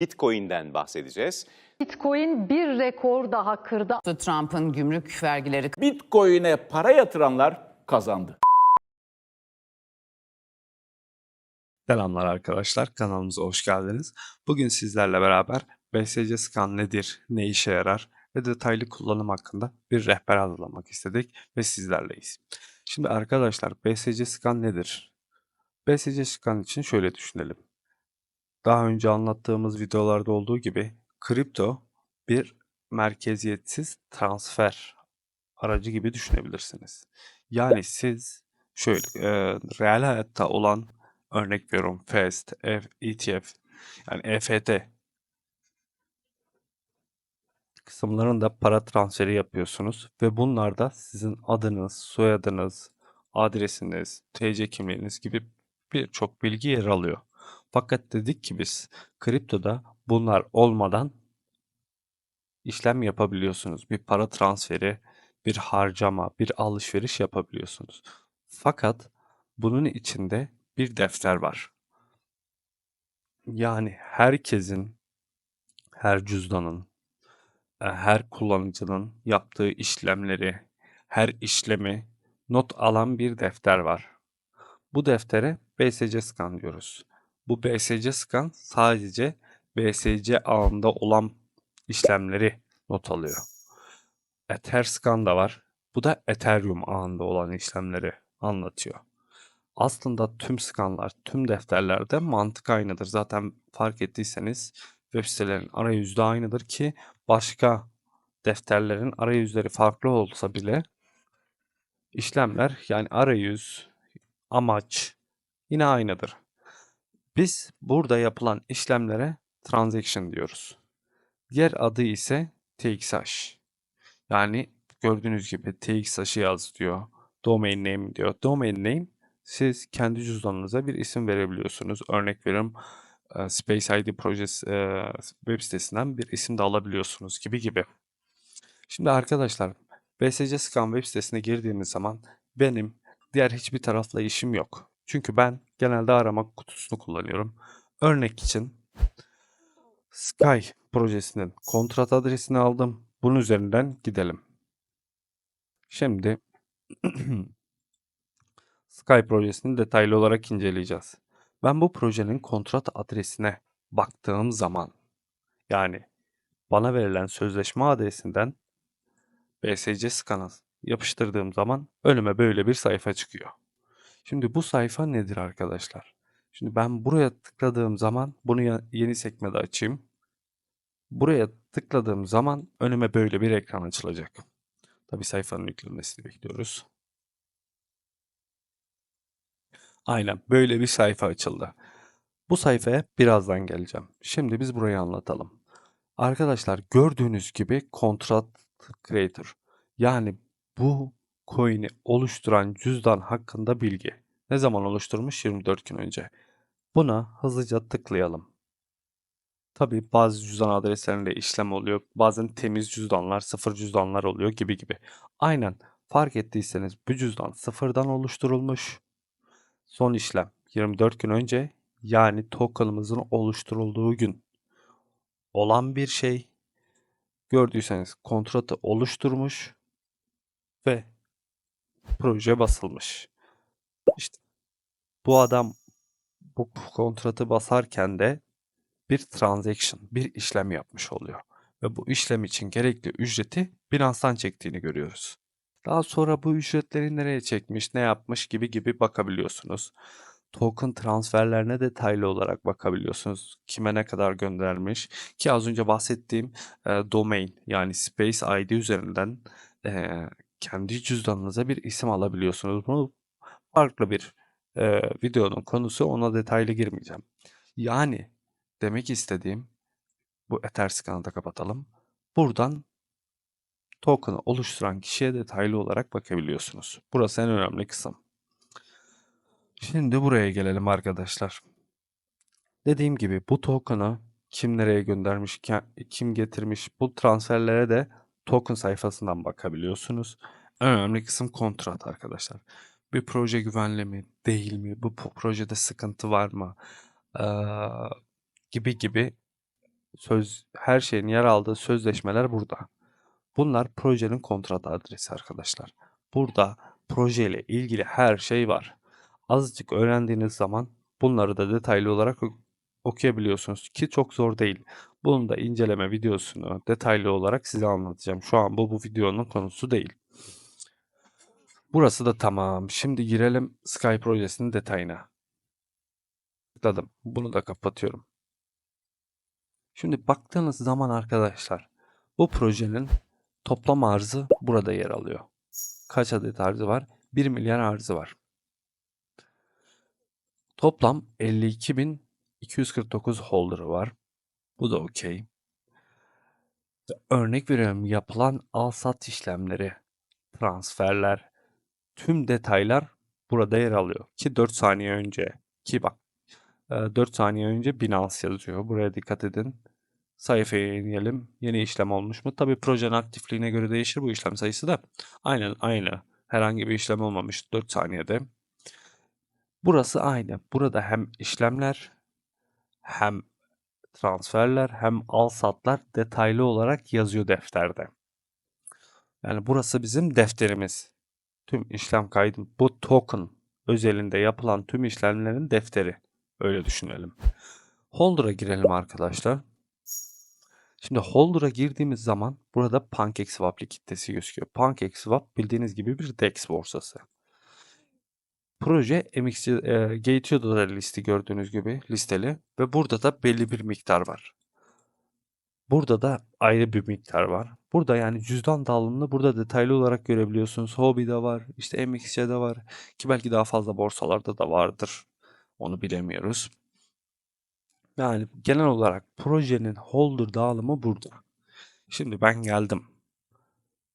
Bitcoin'den bahsedeceğiz. Bitcoin bir rekor daha kırdı. Trump'ın gümrük vergileri Bitcoin'e para yatıranlar kazandı. Selamlar arkadaşlar, kanalımıza hoş geldiniz. Bugün sizlerle beraber BSC Scan nedir, ne işe yarar ve detaylı kullanım hakkında bir rehber hazırlamak istedik ve sizlerleyiz. Şimdi arkadaşlar BSC Scan nedir? BSC Scan için şöyle düşünelim. Daha önce anlattığımız videolarda olduğu gibi kripto bir merkeziyetsiz transfer aracı gibi düşünebilirsiniz. Yani siz şöyle e, real hayatta olan örnek veriyorum FAST, F, ETF yani EFT kısımlarında para transferi yapıyorsunuz ve bunlarda sizin adınız, soyadınız, adresiniz, TC kimliğiniz gibi birçok bilgi yer alıyor. Fakat dedik ki biz kriptoda bunlar olmadan işlem yapabiliyorsunuz. Bir para transferi, bir harcama, bir alışveriş yapabiliyorsunuz. Fakat bunun içinde bir defter var. Yani herkesin, her cüzdanın, e, her kullanıcının yaptığı işlemleri, her işlemi not alan bir defter var. Bu deftere BSC Scan diyoruz. Bu BSC Scan sadece BSC ağında olan işlemleri not alıyor. Etherscan da var. Bu da Ethereum ağında olan işlemleri anlatıyor. Aslında tüm skanlar, tüm defterlerde mantık aynıdır. Zaten fark ettiyseniz web sitelerin arayüzü de aynıdır ki başka defterlerin arayüzleri farklı olsa bile işlemler yani arayüz, amaç yine aynıdır. Biz burada yapılan işlemlere transaction diyoruz. Diğer adı ise TXH. Yani gördüğünüz gibi TXH'ı yaz diyor. Domain name diyor. Domain name siz kendi cüzdanınıza bir isim verebiliyorsunuz. Örnek veriyorum Space ID projesi web sitesinden bir isim de alabiliyorsunuz gibi gibi. Şimdi arkadaşlar BSC Scan web sitesine girdiğimiz zaman benim diğer hiçbir tarafla işim yok. Çünkü ben genelde arama kutusunu kullanıyorum. Örnek için Sky projesinin kontrat adresini aldım. Bunun üzerinden gidelim. Şimdi Sky projesini detaylı olarak inceleyeceğiz. Ben bu projenin kontrat adresine baktığım zaman yani bana verilen sözleşme adresinden BSC Scan'a yapıştırdığım zaman önüme böyle bir sayfa çıkıyor. Şimdi bu sayfa nedir arkadaşlar? Şimdi ben buraya tıkladığım zaman bunu yeni sekmede açayım. Buraya tıkladığım zaman önüme böyle bir ekran açılacak. Tabi sayfanın yüklenmesini bekliyoruz. Aynen böyle bir sayfa açıldı. Bu sayfaya birazdan geleceğim. Şimdi biz burayı anlatalım. Arkadaşlar gördüğünüz gibi kontrat creator yani bu coin'i oluşturan cüzdan hakkında bilgi. Ne zaman oluşturmuş? 24 gün önce. Buna hızlıca tıklayalım. Tabi bazı cüzdan adreslerinde işlem oluyor. Bazen temiz cüzdanlar, sıfır cüzdanlar oluyor gibi gibi. Aynen fark ettiyseniz bu cüzdan sıfırdan oluşturulmuş. Son işlem 24 gün önce yani token'ımızın oluşturulduğu gün olan bir şey. Gördüyseniz kontratı oluşturmuş ve proje basılmış. İşte bu adam bu kontratı basarken de bir transaction, bir işlem yapmış oluyor. Ve bu işlem için gerekli ücreti Binance'dan çektiğini görüyoruz. Daha sonra bu ücretleri nereye çekmiş, ne yapmış gibi gibi bakabiliyorsunuz. Token transferlerine detaylı olarak bakabiliyorsunuz. Kime ne kadar göndermiş. Ki az önce bahsettiğim e, domain yani Space ID üzerinden e, kendi cüzdanınıza bir isim alabiliyorsunuz. Bunu farklı bir e, videonun konusu ona detaylı girmeyeceğim. Yani demek istediğim bu Etherscan'ı da kapatalım. Buradan token'ı oluşturan kişiye detaylı olarak bakabiliyorsunuz. Burası en önemli kısım. Şimdi buraya gelelim arkadaşlar. Dediğim gibi bu token'ı kim nereye göndermiş, kim getirmiş bu transferlere de token sayfasından bakabiliyorsunuz. En önemli kısım kontrat arkadaşlar. Bir proje güvenli mi, değil mi? Bu projede sıkıntı var mı? Ee, gibi gibi söz her şeyin yer aldığı sözleşmeler burada. Bunlar projenin kontrat adresi arkadaşlar. Burada projeyle ilgili her şey var. Azıcık öğrendiğiniz zaman bunları da detaylı olarak okuyabiliyorsunuz ki çok zor değil. Bunun da inceleme videosunu detaylı olarak size anlatacağım. Şu an bu bu videonun konusu değil. Burası da tamam. Şimdi girelim Sky projesinin detayına. Tıkladım. Bunu da kapatıyorum. Şimdi baktığınız zaman arkadaşlar bu projenin toplam arzı burada yer alıyor. Kaç adet arzı var? 1 milyar arzı var. Toplam 52.249 holder'ı var. Bu da okey. Örnek veriyorum yapılan al-sat işlemleri, transferler, tüm detaylar burada yer alıyor. Ki 4 saniye önce ki bak e, 4 saniye önce Binance yazıyor. Buraya dikkat edin. Sayfaya inelim. Yeni işlem olmuş mu? Tabii projenin aktifliğine göre değişir bu işlem sayısı da. Aynen aynı. Herhangi bir işlem olmamış 4 saniyede. Burası aynı. Burada hem işlemler hem transferler hem al satlar detaylı olarak yazıyor defterde. Yani burası bizim defterimiz. Tüm işlem kaydı bu token özelinde yapılan tüm işlemlerin defteri. Öyle düşünelim. Holder'a girelim arkadaşlar. Şimdi Holder'a girdiğimiz zaman burada PancakeSwap kitlesi gözüküyor. PancakeSwap bildiğiniz gibi bir DEX borsası. Proje MX, e, Gateo'da da listi gördüğünüz gibi listeli ve burada da belli bir miktar var. Burada da ayrı bir miktar var. Burada yani cüzdan dağılımını burada detaylı olarak görebiliyorsunuz. Hobby'de var, işte MXC'de var ki belki daha fazla borsalarda da vardır. Onu bilemiyoruz. Yani genel olarak projenin holder dağılımı burada. Şimdi ben geldim.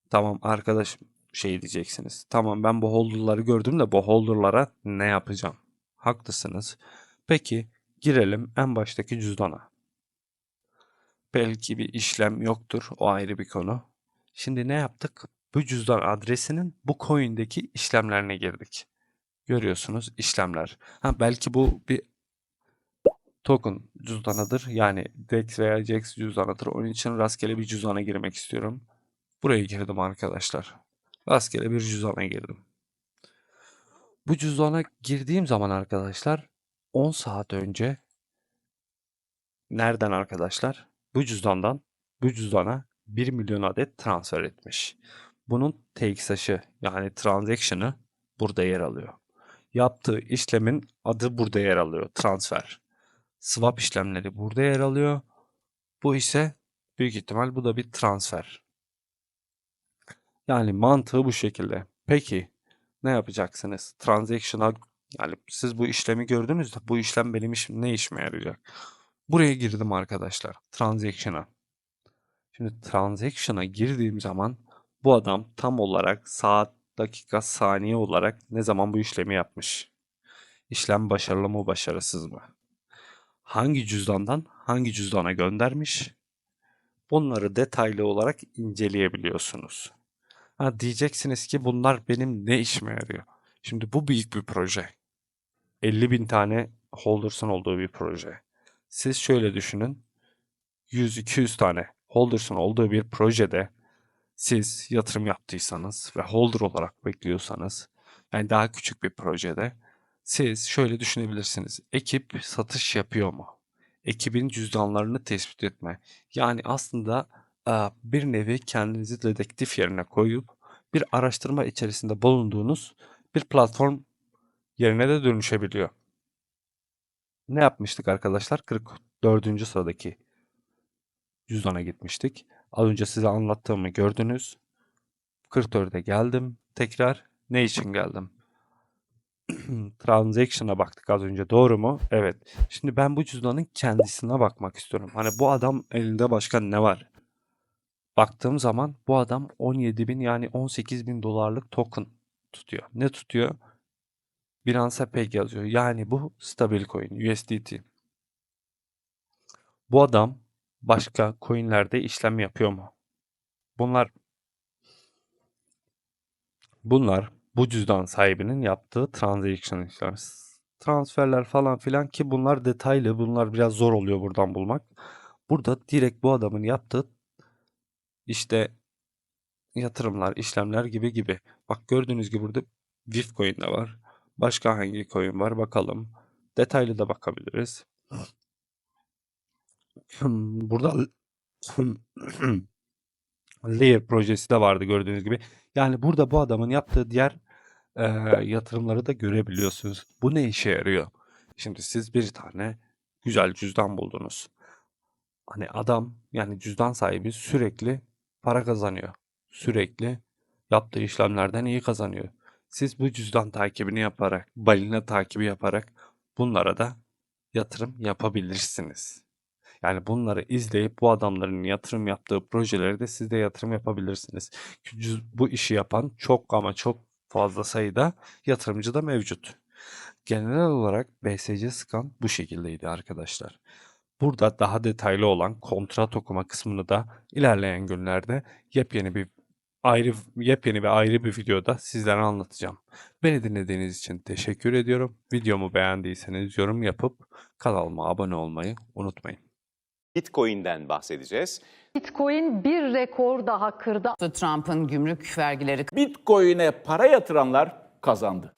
Tamam arkadaşım şey diyeceksiniz. Tamam ben bu holder'ları gördüm de bu holder'lara ne yapacağım? Haklısınız. Peki girelim en baştaki cüzdana. Belki bir işlem yoktur. O ayrı bir konu. Şimdi ne yaptık? Bu cüzdan adresinin bu coin'deki işlemlerine girdik. Görüyorsunuz işlemler. Ha belki bu bir token cüzdanıdır. Yani DEX veya JAX cüzdanıdır. Onun için rastgele bir cüzdana girmek istiyorum. Buraya girdim arkadaşlar. Rastgele bir cüzdana girdim. Bu cüzdana girdiğim zaman arkadaşlar 10 saat önce nereden arkadaşlar? Bu cüzdandan bu cüzdana 1 milyon adet transfer etmiş. Bunun TXH'ı yani transaction'ı burada yer alıyor. Yaptığı işlemin adı burada yer alıyor. Transfer. Swap işlemleri burada yer alıyor. Bu ise büyük ihtimal bu da bir transfer. Yani mantığı bu şekilde. Peki ne yapacaksınız? Transaction'a yani siz bu işlemi gördünüz de bu işlem benim işim ne işime yarayacak? Buraya girdim arkadaşlar. Transaction'a. Şimdi transaction'a girdiğim zaman bu adam tam olarak saat, dakika, saniye olarak ne zaman bu işlemi yapmış? İşlem başarılı mı, başarısız mı? Hangi cüzdandan hangi cüzdana göndermiş? Bunları detaylı olarak inceleyebiliyorsunuz. Ha, diyeceksiniz ki bunlar benim ne işime yarıyor? Şimdi bu büyük bir proje. 50 bin tane holders'ın olduğu bir proje. Siz şöyle düşünün. 100-200 tane holders'ın olduğu bir projede siz yatırım yaptıysanız ve holder olarak bekliyorsanız yani daha küçük bir projede siz şöyle düşünebilirsiniz. Ekip satış yapıyor mu? Ekibin cüzdanlarını tespit etme. Yani aslında bir nevi kendinizi dedektif yerine koyup bir araştırma içerisinde bulunduğunuz bir platform yerine de dönüşebiliyor. Ne yapmıştık arkadaşlar? 44. sıradaki cüzdana gitmiştik. Az önce size anlattığımı gördünüz. 44'e geldim. Tekrar ne için geldim? Transaction'a baktık az önce doğru mu? Evet. Şimdi ben bu cüzdanın kendisine bakmak istiyorum. Hani bu adam elinde başka ne var? Baktığım zaman bu adam 17 bin yani 18 bin dolarlık token tutuyor. Ne tutuyor? Binance Peg yazıyor. Yani bu stabil coin USDT. Bu adam başka coinlerde işlem yapıyor mu? Bunlar bunlar bu cüzdan sahibinin yaptığı transaction işlemler. Transferler falan filan ki bunlar detaylı. Bunlar biraz zor oluyor buradan bulmak. Burada direkt bu adamın yaptığı işte yatırımlar, işlemler gibi gibi. Bak gördüğünüz gibi burada Vivcoin de var. Başka hangi coin var bakalım. Detaylı da bakabiliriz. Hmm, Burada Layer projesi de vardı gördüğünüz gibi. Yani burada bu adamın yaptığı diğer e, yatırımları da görebiliyorsunuz. Bu ne işe yarıyor? Şimdi siz bir tane güzel cüzdan buldunuz. Hani adam yani cüzdan sahibi sürekli para kazanıyor. Sürekli yaptığı işlemlerden iyi kazanıyor. Siz bu cüzdan takibini yaparak, balina takibi yaparak bunlara da yatırım yapabilirsiniz. Yani bunları izleyip bu adamların yatırım yaptığı projelere de siz de yatırım yapabilirsiniz. Bu işi yapan çok ama çok fazla sayıda yatırımcı da mevcut. Genel olarak BSC Scan bu şekildeydi arkadaşlar. Burada daha detaylı olan kontrat okuma kısmını da ilerleyen günlerde yepyeni bir ayrı yepyeni ve ayrı bir videoda sizlere anlatacağım. Beni dinlediğiniz için teşekkür ediyorum. Videomu beğendiyseniz yorum yapıp kanalıma abone olmayı unutmayın. Bitcoin'den bahsedeceğiz. Bitcoin bir rekor daha kırdı. Trump'ın gümrük vergileri Bitcoin'e para yatıranlar kazandı.